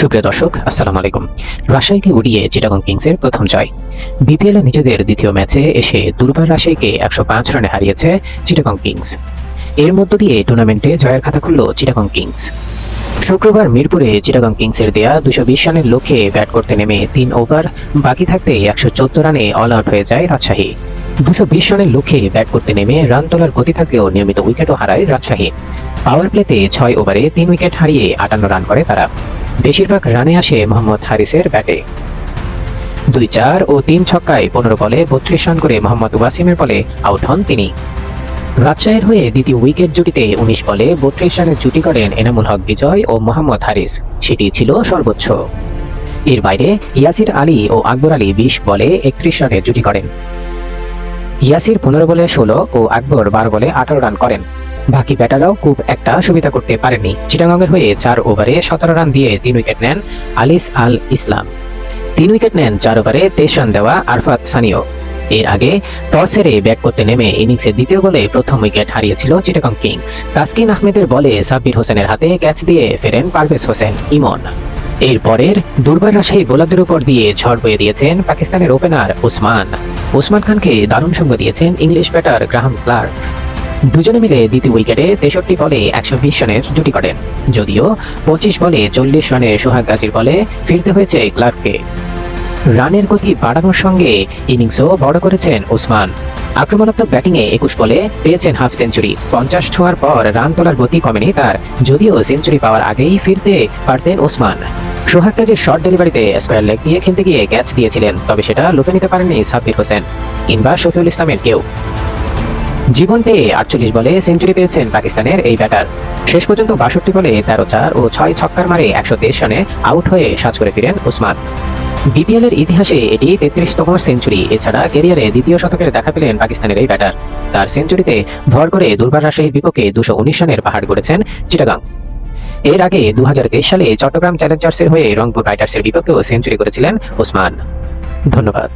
সুপ্রিয় দর্শক, আসসালামু আলাইকুম। রাজশাহীকে উড়িয়ে চিটাগং কিংসের প্রথম জয়। বিপিএল নিজেদের দ্বিতীয় ম্যাচে এসে দুর্বার রাজশাহীকে একশো পাঁচ রানে হারিয়েছে চিটাগং কিংস। এর মধ্য দিয়ে টুর্নামেন্টে জয়ের খাতা খুলল চিটাগং কিংস। শুক্রবার মিরপুরে চিটাগং কিংসের দেয়া দুশো বিশ রানের লক্ষ্যে ব্যাট করতে নেমে তিন ওভার, বাকি থাকতে একশো চোদ্দ রানে অল আউট হয়ে যায় রাজশাহী। দুশো বিশ রানের লক্ষ্যে ব্যাট করতে নেমে রান তোলার গতি থাকলেও নিয়মিত উইকেটও হারায় রাজশাহী। পাওয়ার প্লেতে ছয় ওভারে তিন উইকেট হারিয়ে আটান্ন রান করে তারা। বেশিরভাগ রানে আসে মোহাম্মদ হারিসের ব্যাটে। দুই চার ও তিন ছক্কায় পনেরো বলে বত্রিশ রান করে মোহাম্মদ ওয়াসিমের বলে আউট হন তিনি। রাজশাহীর হয়ে দ্বিতীয় উইকেট জুটিতে উনিশ বলে বত্রিশ রানের জুটি করেন এনামুল হক বিজয় ও মোহাম্মদ হারিস। সেটি ছিল সর্বোচ্চ। এর বাইরে ইয়াসির আলী ও আকবর আলী বিশ বলে একত্রিশ রানের জুটি করেন। ইয়াসির পনেরো বলে ষোলো ও আকবর বারো বলে আঠারো রান করেন। বাকি ব্যাটাররাও খুব একটা সুবিধা করতে পারেননি। চিটাগাংয়ের হয়ে চার ওভারে সতেরো রান দিয়ে তিন উইকেট নেন আলিস আল ইসলাম। তিন উইকেট নেন চার ওভারে তেইশ রান দেওয়া আরফাত সানিও। এর আগে টস হেরে ব্যাট করতে নেমে ইনিংসের দ্বিতীয় বলে প্রথম উইকেট হারিয়েছিল চিটাগং কিংস। তাসকিন আহমেদের বলে সাব্বির হোসেনের হাতে ক্যাচ দিয়ে ফেরেন পারভেজ হোসেন ইমন। এর পরের দুর্বার রাজশাহী বোলারদের উপর দিয়ে ঝড় বয়ে দিয়েছেন পাকিস্তানের ওপেনার ওসমান। ওসমান খানকে দারুণ সঙ্গ দিয়েছেন ইংলিশ ব্যাটার গ্রাহাম ক্লার্ক। দুজনে মিলে দ্বিতীয় উইকেটে তেষট্টি বলে একশো বিশ রানের জুটি করেন যদিও পঁচিশ বলে চল্লিশ রানে সোহাগ গাজীর বলে ফিরতে হয়েছে ক্লার্ককে। রানের গতি বাড়ানোর সঙ্গে ইনিংসও বড় করেছেন ওসমান। আক্রমণাত্মক ব্যাটিংয়ে একুশ বলে পেয়েছেন হাফ সেঞ্চুরি। পঞ্চাশ ছোঁয়ার পর রান তোলার গতি কমেনি তার, যদিও সেঞ্চুরি পাওয়ার আগেই ফিরতে পারতেন ওসমান। সোহাগ কাজের শর্ট ডেলিভারিতে স্কোয়ার লেগ দিয়ে খেলতে গিয়ে ক্যাচ দিয়েছিলেন, তবে সেটা লুফে নিতে পারেননি সাব্বির হোসেন কিংবা শফিউল ইসলামের কেউ। জীবন পেয়ে আটচল্লিশ বলে সেঞ্চুরি পেয়েছেন পাকিস্তানের এই ব্যাটার। শেষ পর্যন্ত বাষট্টি বলে তেরো চার ও ছয় ছক্কার মারে একশো তেইশ রানে আউট হয়ে সাজ করে ফিরেন ওসমান। বিপিএল এর ইতিহাসে এটি তেত্রিশতম সেঞ্চুরি। এছাড়া ক্যারিয়ারে দ্বিতীয় শতকের দেখা পেলেন পাকিস্তানের এই ব্যাটার। তার সেঞ্চুরিতে ভর করে দুর্বার রাজশাহীর বিপক্ষে দুশো উনিশ রানের পাহাড় গড়েছেন চিটাগাং। এর আগে দু হাজার তেইশ সালে চট্টগ্রাম চ্যালেঞ্জার্সের হয়ে রংপুর রাইডার্সের বিপক্ষেও সেঞ্চুরি করেছিলেন ওসমান। ধন্যবাদ।